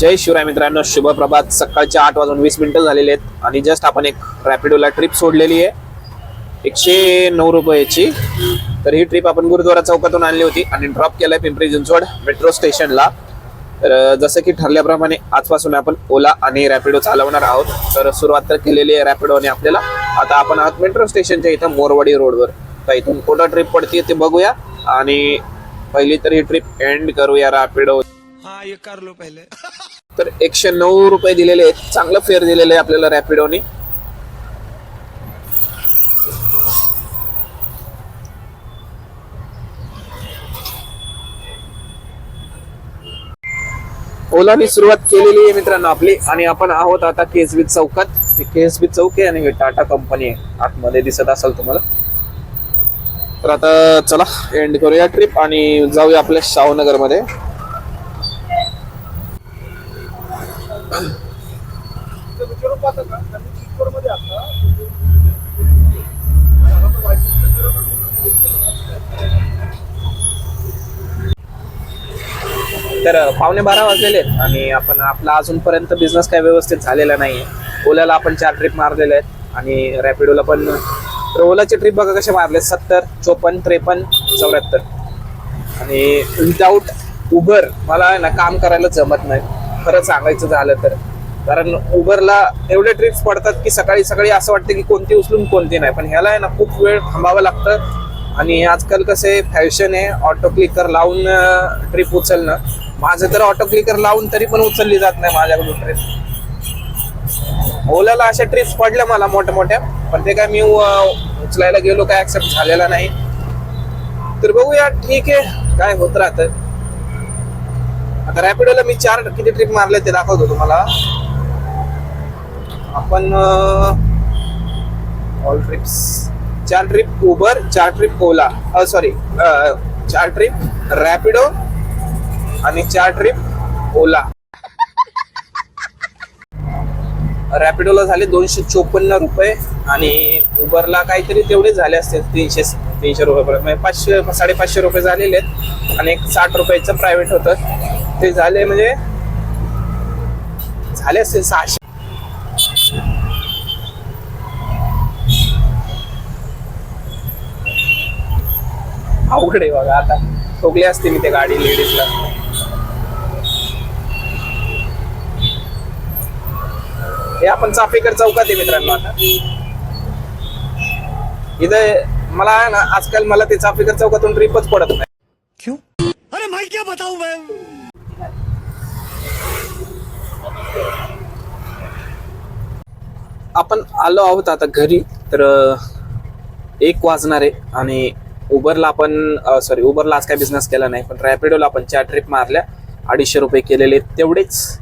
जय शिवराय मित्रांनो शुभ प्रभात. सकाळच्या आठ वाजून वीस मिनिटं झालेले आहेत आणि जस्ट आपण एक रॅपिडोला ट्रिप सोडलेली आहे. एकशे नऊ रुपयाची. तर ही ट्रिप आपण गुरुद्वारा चौकातून आणली होती आणि ड्रॉप केलाय पिंपरी चिंचवड मेट्रो स्टेशनला तर जसं की ठरल्याप्रमाणे आजपासून आपण ओला आणि रॅपिडो चालवणार आहोत. तर सुरुवात तर केलेली आहे रॅपिडोने आपल्याला. आता आपण आहोत मेट्रो स्टेशनच्या इथं मोरवाडी रोडवर तर इथून कुठं ट्रिप पडते ते बघूया. आणि पहिली तर ही ट्रिप एंड करूया रॅपिडो हा ये कर लो पहले. तर एकशे नऊ रुपये दिलेले आहेत. चांगलं फेअर दिलेलं आहे आपल्याला रॅपिडोने. ओलाने सुरुवात केलेली आहे मित्रांनो आपली. आणि आपण आहोत आता केसबी चौकात. केसबी चौक आहे आणि टाटा कंपनी आहे. आतमध्ये दिसत असेल तुम्हाला. तर आता चला एंड करूया ट्रिप आणि जाऊया आपल्या शाहूनगर तर पावणे बारा वाजलेले आहेत आणि आपण आपला अजूनपर्यंत बिझनेस काय व्यवस्थित झालेला नाही आहे. ओल्याला आपण चार ट्रिप मारलेले आहेत आणि रॅपिडोला पण तर ओलाचे ट्रिप बघा कसे मारले सत्तर चोपन्न त्रेपन्न चौऱ्याहत्तर. आणि विदाऊट उबर मला ना काम करायला जमत नाही. खरं सांगायचं झालं तर. कारण उबरला एवढे ट्रिप्स पडतात की सकाळी सकाळी असं वाटतं की कोणती उचलून कोणती नाही. पण ह्याला आहे ना खूप वेळ थांबावं लागतं. आणि आजकाल कसे फॅशन आहे ऑटो क्लिकर लावून ट्रिप उचलणं. माझं तर ऑटो क्लिकर लावून तरी पण उचलली जात नाही माझ्याकडून ट्रिप ओलाला अशा ट्रिप्स पडल्या मला मोठ्या मोठ्या पण ते काय मी उचलायला गेलो काय ऍक्सेप्ट झालेला नाही. तर बघूया ठीक आहे. काय होत राहतं. आता रॅपिडोला मी चार किती ट्रिप मारले ते दाखवतो तुम्हाला. आपण ऑल ट्रिप्स चार ट्रिप उबर चार ट्रिप ओला सॉरी चार ट्रिप रॅपिडो आणि चार ट्रिप ओला रॅपिडोला झाले दोनशे चोपन्न रुपये आणि उबरला काहीतरी तेवढे झाले असतील तीनशे तीनशे रुपये म्हणजे पाचशे साडेपाचशे रुपये झालेले आहेत. आणि एक साठ रुपयाचं प्रायव्हेट होतं. ते झाले म्हणजे झाले असतील सहाशे. अवघड आहे बघा आता. ठोकले असते मी ते गाडी लेडीजला. हे आपण चाफेकर चौकात आहे मित्रांनो आता. इथं मला आहे ना आजकाल मला ते चाफेकर चौकातून ट्रिपच पडत नाही. क्यों? अरे मैं क्या बताऊं मैं? आपण आलो आहोत आता घरी. तर एक वाजणार आहे आणि उबरला आपण सॉरी उबरला आज काय बिझनेस केला नाही पण रॅपिडोला आपण चार ट्रिप मारल्या. अडीचशे रुपये केलेले तेवढेच.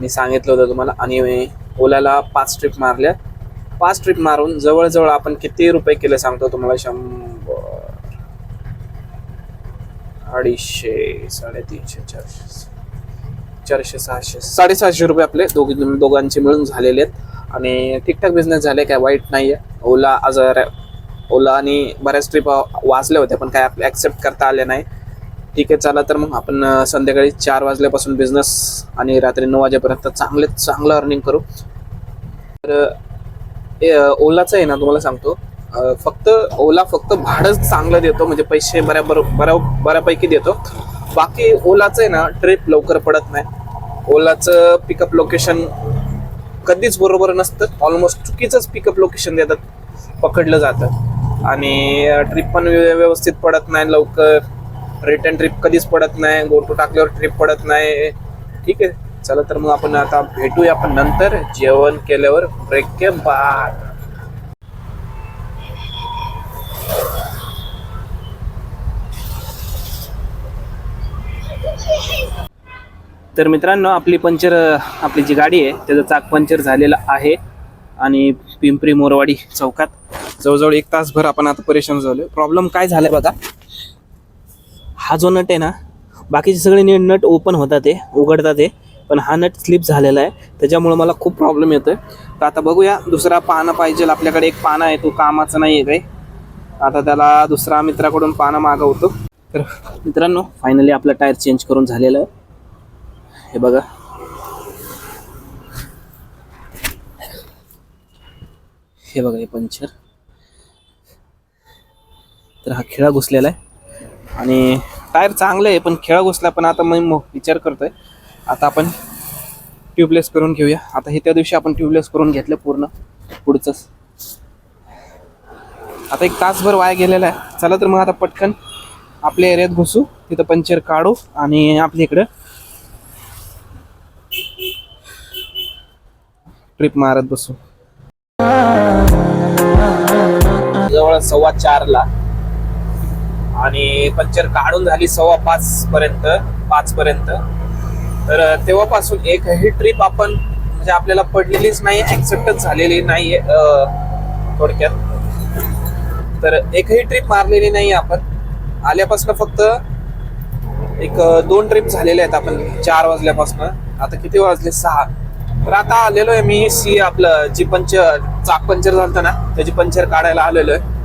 मी सांगितलं होतं तुम्हाला. आणि ओलाला पाच ट्रिप मारल्या. पाच ट्रिप मारून जवळजवळ आपण किती रुपये केले सांगतो तुम्हाला? शंभर. अडीचशे साडेतीनशे चारशे. चारशे सहाशे साडेसहाशे रुपये आपले. दोघी दोघांचे मिळून झालेले आहेत. आणि ठीकठाक बिझनेस झाले काय वाईट नाही आहे ओला आज ओला आणि बऱ्याच ट्रिप वाचल्या होत्या पण काय आपले ॲक्सेप्ट करता आले नाही. ठीक आहे चला तर मग आपण संध्याकाळी चार वाजल्यापासून बिझनेस आणि रात्री नऊ वाजेपर्यंत चांगले चांगलं अर्निंग करू. तर ओलाचं आहे ना तुम्हाला सांगतो. फक्त ओला फक्त भाडंच चांगलं देतो. म्हणजे पैसे बऱ्या बरो बऱ्या बऱ्यापैकी देतो. बाकी ओलाचं आहे ना ट्रिप लवकर पडत नाही. ओलाचं पिकअप लोकेशन कधीच बरोबर नसतं. ऑलमोस्ट चुकीचंच पिकअप लोकेशन देतात पकडलं जातं. आणि ट्रिप पण व्यवस्थित पडत नाही लवकर. रिटर्न ट्रिप कधीच पडत नाही. गोटो टाकल्यावर ट्रिप पडत नाही. ठीक आहे. चला तर मग आपण आता भेटूया आपण नंतर. जेवण केल्यावर ब्रेक के बाद. तर मित्रांनो आपली पंक्चर आपली जी गाडी आहे त्याचं चाक पंक्चर झालेलं आहे. आणि पिंपरी मोरवाडी चौकात. जवळजवळ एक तासभर आपण आता परेशान झालो प्रॉब्लेम काय झालाय बघा? हा जो नट आहे ना बाकीचे सगळे नीट नट ओपन होतात ते उघडतात ते पण हा नट स्लिप झालेला आहे. त्याच्यामुळे मला खूप प्रॉब्लेम येतोय. तर आता बघूया दुसरा पानं पाहिजे आपल्याकडे एक पानं आहे तो कामाचा नाही आहे काही. आता त्याला दुसरा मित्राकडून पानं मागवतो. तर मित्रांनो फायनली आपला टायर चेंज करून झालेलं. हे बघा. हे बघा हे पंचर. तर हा खिळा घुसलेला आहे. आणि टायर चांगलं आहे पण खिळा घुसला पण आता मी विचार करतोय. आता आपण ट्यूबलेस करून घेऊया. आता हे त्या दिवशी आपण ट्यूबलेस करून घेतलं पूर्ण पुढचंच आता एक तासभर वाया गेलेला आहे. चला तर मग आता पटकन आपल्या एरियात घुसू तिथं पंचर काढू आणि आपल्या इकडं ट्रिप मारत बसू. जवळ सव्वा चारला आणि पंचर काढून झाली सव्वा पाच पर्यंत पाच पर्यंत. तर तेव्हापासून एकही ट्रिप आपण म्हणजे आपल्याला पडलेलीच नाही ऍक्सेप्टच झालेली नाहीये थोडक्यात. तर एकही ट्रिप मारलेली नाही आपण. आल्यापासून फक्त एक दोन ट्रिप झालेल्या आहेत आपण चार वाजल्यापासून. आता किती वाजले? सहा. तर आता आलेलो आहे मी सी आपलं जी पंचर चाक पंचर झालं ना त्याची पंचर काढायला आलेलो आहे.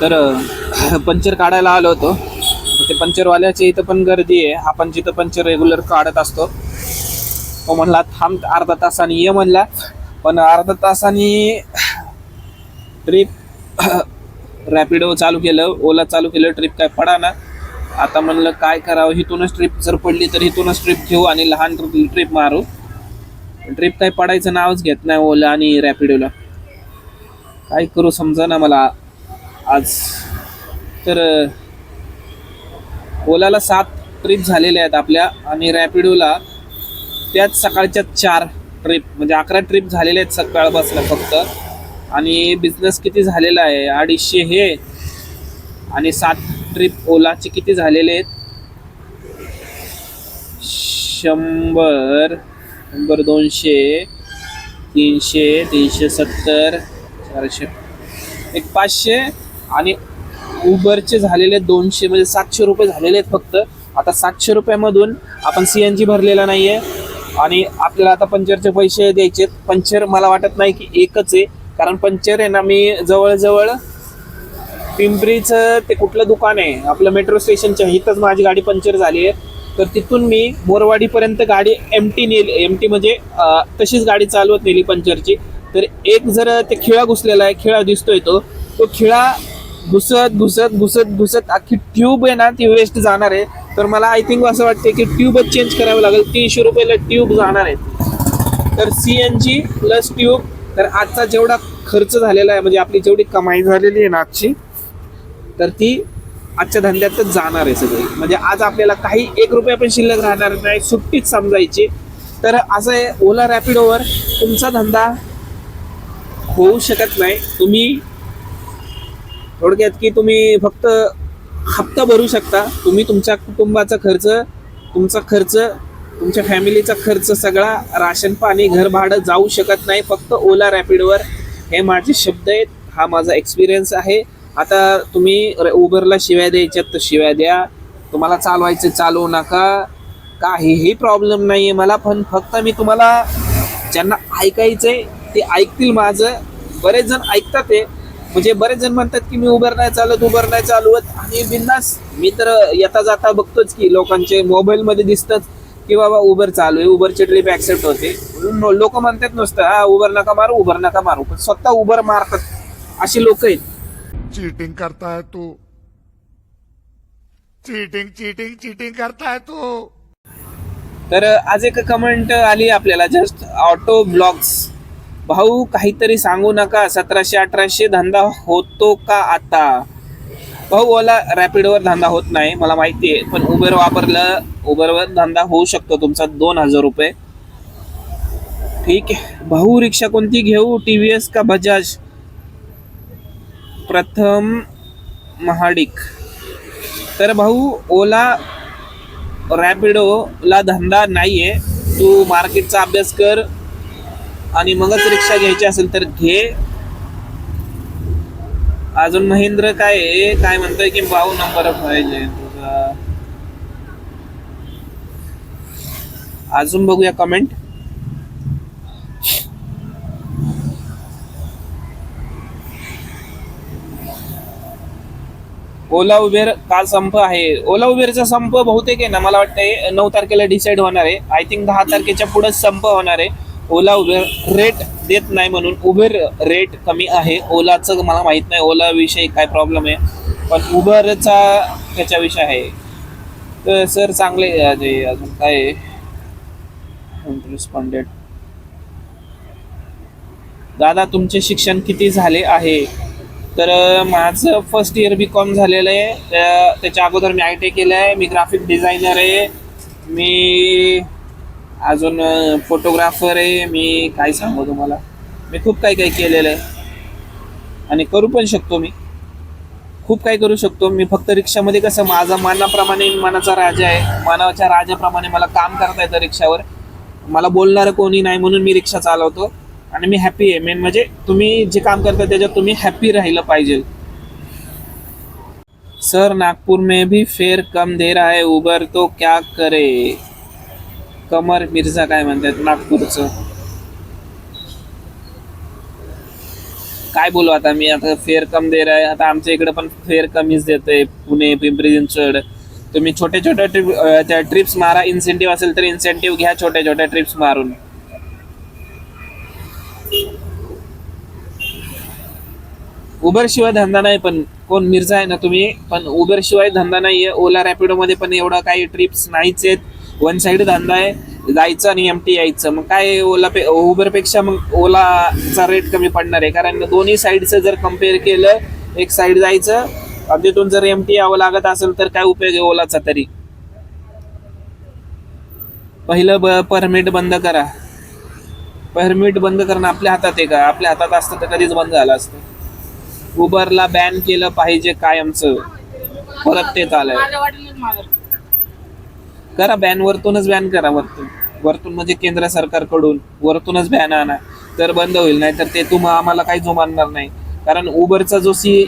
तर पंचर काढायला आलो होतो. ते पंचरवाल्याची इथं पण गर्दी आहे. आपण जिथं पंचर रेग्युलर काढत असतो. तो म्हणला थांब अर्धा तासाने ये म्हणला. पण अर्धा तासाने ट्रिप रॅपिडो चालू केलं ओला चालू केलं ट्रिप काय पडा ना. आता म्हणलं काय करावं इथूनच ट्रिप जर पडली तर इथूनच ट्रिप घेऊ आणि लहान ट्रिप मारू. ट्रिप काय पडायचं नावच घेत नाही ओला आणि रॅपिडोला काय करू समजा ना मला आज. तर ओलाला सात ट्रिप झालेल्या आहेत आपल्या आणि रॅपिडोला त्याच सकाळच्या चार ट्रिप म्हणजे अकरा ट्रिप झालेल्या आहेत सकाळपासून फक्त. आणि बिझनेस किती झालेला आहे? अडीचशे हे आणि सात ट्रिप ओलाचे किती झालेले आहेत? शंभर शंभर दोनशे तीनशे तीनशे सत्तर चारशे. एक पाचशे आणि उबरचे झालेले दोनशे म्हणजे सातशे रुपये झालेले आहेत फक्त. आता सातशे रुपयामधून आपण सी एन जी भरलेला नाही आहे आणि आपल्याला आता पंचरचे पैसे द्यायचे पंचर मला वाटत नाही की एकच आहे. कारण पंक्चर आहे ना मी जवळजवळ पिंपरीचं ते कुठलं दुकान आहे आपलं मेट्रो स्टेशनच्या इथंच माझी गाडी पंक्चर झाली आहे. तर तिथून मी बोरवाडीपर्यंत गाडी एम टी नेली एम टी म्हणजे तशीच गाडी चालवत नेली पंक्चरची तर एक जर ते खिळा घुसलेला आहे खिळा दिसतोय तो तो खिळा घुसत घुसत घुसत घुसत अख्खी ट्यूब आहे ना ती वेस्ट जाणार आहे. तर मला आय थिंक असं वाटते की ट्यूबच चेंज करावं लागेल. तीनशे रुपयाला ट्यूब जाणार आहे. तर C N G plus tube तर आजचा जेवढा खर्च झालेला आहे म्हणजे आपली जेवढी कमाई झालेली आहे ना आजची तर ती आजच्या धंद्यातच जाणार आहे सगळी. म्हणजे आज आपल्याला काही एक रुपया पण शिल्लक राहणार नाही सुट्टीच समजायची. तर असं आहे ओला रॅपिडोवर तुमचा धंदा होऊ शकत नाही. तुम्ही थोडक्यात की तुम्ही फक्त हप्ता भरू शकता. तुम्ही तुमच्या कुटुंबाचा खर्च तुमचा खर्च तुमच्या फॅमिलीचा खर्च सगळा राशन पाणी घर भाडं जाऊ शकत नाही. फक्त ओला रॅपिडवर हे माझे शब्द आहेत हा माझा एक्सपिरियन्स आहे. आता तुम्ही र- उबरला शिव्या द्यायच्यात तर शिव्या द्या. तुम्हाला चालवायचं चालवू नका. काहीही प्रॉब्लेम नाही आहे मला पण फक्त मी तुम्हाला ज्यांना ऐकायचं आहे ते ऐकतील माझं. बरेच जण ऐकतात ते म्हणजे बरेच जण म्हणतात की मी उबर नाही चालत उबर नाही चालवत. आणि बिंदास मी तर येता जाता बघतोच की लोकांचे मोबाईलमध्ये दिसतंच की बाबा उबर चालू आहे उबरची ट्रिप ॲक्सेप्ट होते. लोक म्हणतात नुसतं हा उबर नका मारू उबर नका मारू. पण स्वतः उबर मारतात अशी लोक आहेत. चीटिंग करता है तू. चीटिंग चीटिंग चीटिंग करता है तू. तर आज एक कमेंट आली आपल्याला जस्ट ऑटो ब्लॉग्स भाऊ काहीतरी सांगू नका सतराशे अठराशे धंदा होतो का आता? भाऊ ओला रॅपिडोवर धंदा होत नाही मला माहिती आहे पण उबर वापरलं उबरवर धंदा होऊ शकतो तुमचा दोन हजार रुपये. ठीक आहे. भाऊ रिक्षा कोणती घेऊ? टी व्ही एस का बजाज? प्रथम महाडिक. तर भाऊ ओला रॅपिडोला धंदा नाही आहे तू मार्केटचा अभ्यास कर आणि मगच रिक्षा घ्यायची असेल तर घे. अजून महेंद्र काय आहे? काय म्हणतोय की भाऊ नंबर पाहिजे तुझा? अजून बघूया कमेंट ओला उबेर काल संप आहे. ओला उबेरचा संप बहुतेक आहे ना मला वाटतंय नऊ तारखेला डिसाईड होणार आहे. आय थिंक दहा तारखेच्या पुढे संप होणार आहे. ओला उबेर रेट देत नाही म्हणून उबेर रेट कमी आहे. ओलाचं मला माहीत नाही ओला विषयी काय प्रॉब्लेम आहे. पण उबरचा त्याच्याविषयी आहे. तर सर चांगले आहे अजून काय रिस्पॉन्डेड दादा तुमचे शिक्षण किती झाले आहे? तर माझं फर्स्ट इयर बी कॉम झालेलं आहे. त्याच्या अगोदर मी आय टी केलं आहे. मी ग्राफिक डिझायनर आहे. मी अजून फोटोग्राफर आहे. मी काय सांगू तुम्हाला? मी खूप काही काही केलेलं आहे. आणि करू पण शकतो मी. खूप काही करू शकतो. मी फक्त रिक्षामध्ये कसं माझा मानाप्रमाणे मनाचा राजा आहे. मानाच्या राजाप्रमाणे मला काम करता येतं रिक्षावर. मला बोलणारं कोणी नाही म्हणून मी रिक्षा चालवतो. आणि मी हॅपी आहे. मेन म्हणजे तुम्ही जे काम करता त्याच्यात तुम्ही हॅपी राहिलं पाहिजे. सर नागपुर में भी फेर कम दे रहा है उबर तो क्या करे? कमर मिर्झा काय म्हणतात नागपूरचं? काय बोलू आता मी? आता फेर कम दे रहा है. आता आमच्या इकडे पण फेर कमीच देते पुणे पिंपरी चिंचवड. तुम्ही छोटे छोटे ट्रिप त्या ट्रिप्स मारा. इन्सेंटिव्ह असेल तर इन्सेंटिव्ह घ्या छोट्या छोट्या ट्रिप्स मारून. उबर शिवाय धंदा नाही पण कोण मिर्झा आहे ना तुम्ही पण उबर शिवाय धंदा आहे ओला रॅपिडोमध्ये पण एवढा काही ट्रिप्स नाहीच आहेत. वन साईड धंदा आहे. जायचं आणि एम टी यायचं. मग काय ओला पे उबरपेक्षा मग ओलाचा रेट कमी पडणार आहे. कारण दोन्ही साईडचं जर कंपेअर केलं एक साईड जायचं आणि तिथून जर एम टी यावं लागत असेल तर काय उपयोग आहे ओलाचा तरी? पहिलं ब परमिट बंद करा. परमिट बंद करणं आपल्या हातात आहे का? आपल्या हातात असतं तर कधीच बंद झालं असतं. उबरला बॅन केलं पाहिजे कायमचं परत ते आलंय करा बॅन वरतूनच बॅन करा वरतून. वरतून म्हणजे केंद्र सरकारकडून. वरतूनच बॅन आणा. तर बंद होईल नाही तर ते तुम्हा आम्हाला काही जुमानणार नाही. कारण उबरचा जो सी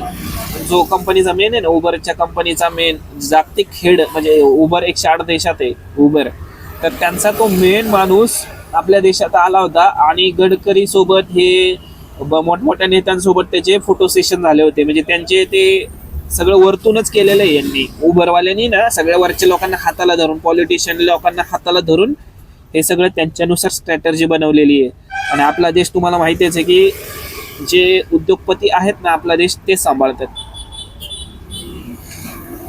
जो कंपनीचा मेन आहे ना उबरच्या कंपनीचा मेन जागतिक हेड म्हणजे उबर एकशे आठ देशात आहे उबर. तर त्यांचा तो मेन माणूस आपल्या देशात आला होता आणि गडकरी सोबत हे मोठमोठ्या नेत्यांसोबत त्याचे फोटो सेशन झाले होते. म्हणजे त्यांचे ते सगळं वरतूनच केलेलं आहे यांनी. उबरवाल्यांनी ना सगळ्या वरच्या लोकांना हाताला धरून पॉलिटिशियन लोकांना हाताला धरून हे सगळं त्यांच्यानुसार स्ट्रॅटर्जी बनवलेली आहे. आणि आपला देश तुम्हाला माहितीच आहे की जे उद्योगपती आहेत ना आपला देश ते सांभाळतात.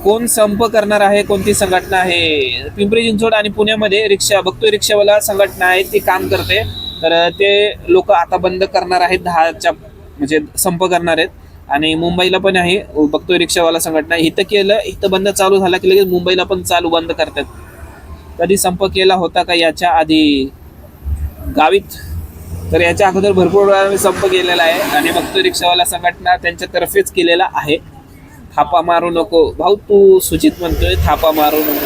कोण संप करणार आहे कोणती संघटना आहे? पिंपरी चिंचवड आणि पुण्यामध्ये रिक्षा बघतोय रिक्षावाला संघटना आहे ती काम करते. तर ते लोक आता बंद करणार आहेत दहाच्या म्हणजे संप करणार आहेत. आणि मुंबईला पण आहे बघतोय रिक्षावाला संघटना. इथं केलं इथं बंद चालू झाला की लगेच मुंबईला पण चालू बंद करतात. कधी संप केला होता का याच्या आधी? गावीत. तर याच्या अगोदर भरपूर वेळा संप केलेला आहे आणि बघतोय रिक्षावाला संघटना त्यांच्यातर्फेच केलेला आहे. थापा मारू नको. भाऊ तू सुचित म्हणतोय थापा मारू नको.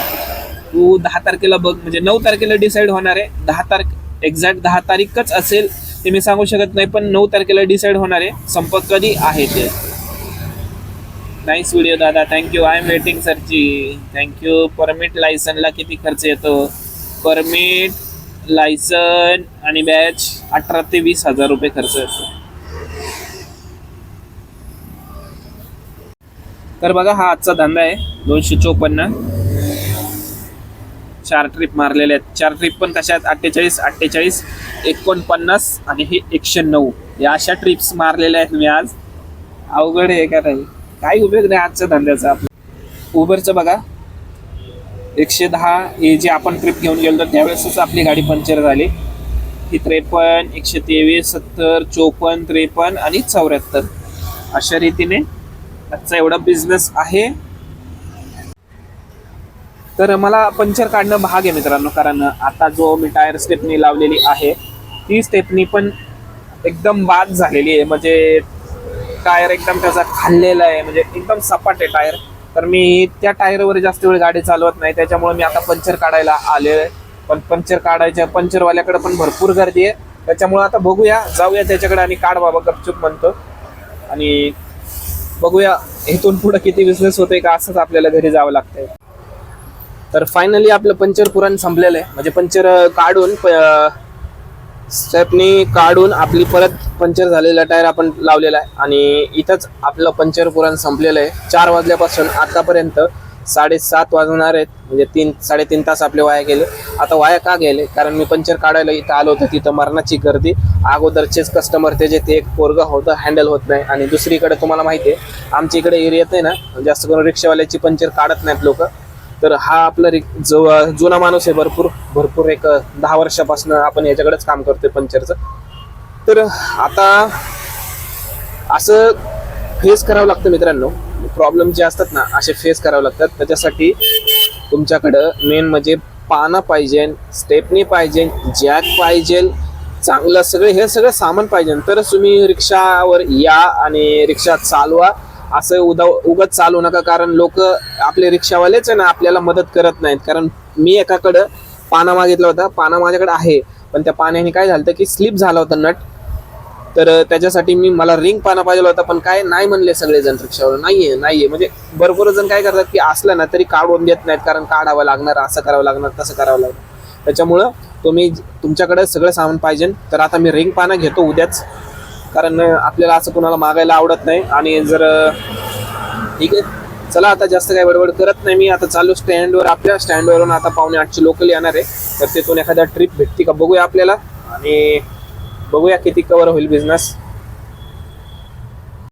तू दहा तारखेला बघ म्हणजे नऊ तारखेला डिसाईड होणार आहे. दहा तारखे एक्झॅक्ट दहा तारीखच असेल ते मी सांगू शकत नाही पण नऊ तारखेला डिसाईड होणार आहे. संप कधी आहे ते? नाईस व्हिडिओ दादा. Thank you I am waiting सरची thank you permit लायसनला किती खर्च येतो? परमिट लायसन आणि बॅच अठरा ते वीस हजार रुपये खर्च येतो. तर बघा हा आजचा धंदा आहे. दोनशे चोपन्न. चार ट्रिप मारलेले आहेत. चार ट्रिप पण कशा आहेत अठ्ठेचाळीस अठ्ठेचाळीस एकोणपन्नास आणि हे एकशे नऊ. या अशा ट्रिप्स मारलेल्या आहेत मी आज. अवघड आहे का नाही? काही उपयोग नाही आजच्या धंद्याचा उबरचं बघा. एकशे दहा हे जे आपण ट्रिप घेऊन गेलो तर त्यावेळेसच आपली गाडी पंक्चर झाली. ही त्रेपन्न एकशे तेवीस सत्तर चोपन्न त्रेपन्न आणि चौऱ्याहत्तर. अशा रीतीने आजचा एवढा बिझनेस आहे. तर मला पंक्चर काढणं भाग आहे मित्रांनो कारण आता जो मी टायर स्टेपनी लावलेली आहे ती स्टेपनी पण एकदम बाद झालेली आहे. म्हणजे टायर एकदम त्याचा खाल्लेला आहे म्हणजे एकदम सपाट आहे टायर. तर मी त्या टायरवर जास्त वेळ गाडी चालवत नाही त्याच्यामुळे मी आता पंक्चर काढायला आले आहे. पण पंक्चर काढायच्या पंक्चरवाल्याकडे पण भरपूर गर्दी आहे. त्याच्यामुळे आता बघूया जाऊया त्याच्याकडे आणि काढ बाबा गपचूप म्हणतो. आणि बघूया इथून पुढे किती बिझनेस होतोय का असंच आपल्याला घरी जावं लागतंय. तर फायनली आपलं पंचर पुराण संपलेलं आहे. म्हणजे पंचर काढून स्टेपनी काढून आपली परत पंचर झालेला टायर आपण लावलेला आहे. आणि इथंच आपलं पंचर पुराण संपलेलं आहे. चार वाजल्यापासून आतापर्यंत साडेसात वाजणार आहेत. म्हणजे तीन साडेतीन तास आपले वाया गेले. आता वाया का गेले? कारण मी पंचर काढायला इथं आलो होतो. तिथं मरणाची गर्दी. अगोदरचेच कस्टमर ते जे ते एक पोरगा होतं हँडल होत नाही. आणि दुसरीकडे तुम्हाला माहिती आहे आमच्या इकडे एरियात आहे ना जास्त करून रिक्षावाल्याची पंचर काढत नाहीत लोक. तर हा आपला जो जुना माणूस आहे भरपूर भरपूर एक दहा वर्षापासून आपण याच्याकडेच काम करतोय पंचरचं तर आता असं फेस करावं लागतं मित्रांनो. प्रॉब्लेम जे असतात ना असे फेस करावे लागतात. त्याच्यासाठी तुमच्याकडं मेन म्हणजे पानं पाहिजे स्टेपनी पाहिजे जॅक पाहिजे चांगलं सगळे हे सगळं सामान पाहिजे. तरच तुम्ही रिक्षावर या आणि रिक्षा चालवा. असं उदा उगत चालू नका कारण लोक आपले रिक्षावालेच आहे ना आपल्याला मदत करत नाहीत. कारण मी एकाकडं पाना मागितला होता. पाना माझ्याकडे आहे. पण त्या पाण्याने काय झालं की स्लिप झाला होता नट. तर त्याच्यासाठी मी मला रिंग पाना पाहिजे होता पण काय नाही म्हणले सगळेजण रिक्षावर नाहीये नाहीये. म्हणजे भरपूर जण काय करतात की असलं ना तरी काढून देत नाहीत कारण काढावं लागणार असं करावं लागणार तसं करावं लागणार. त्याच्यामुळं तुम्ही तुमच्याकडे सगळं सामान पाहिजे. तर आता मी रिंग पाना घेतो उद्याच. कारण आपल्याला असं कोणाला मागायला आवडत नाही. आणि जर ठीक आहे. चला आता जास्त काही बडबड करत नाही मी. आता चालू स्टँडवर आपल्या स्टँडवरून आता पावणे आठशे लोकल येणार आहे. तर तिथून एखाद्या ट्रिप भेटते का? बघूया आपल्याला. आणि बघूया किती कवर होईल बिझनेस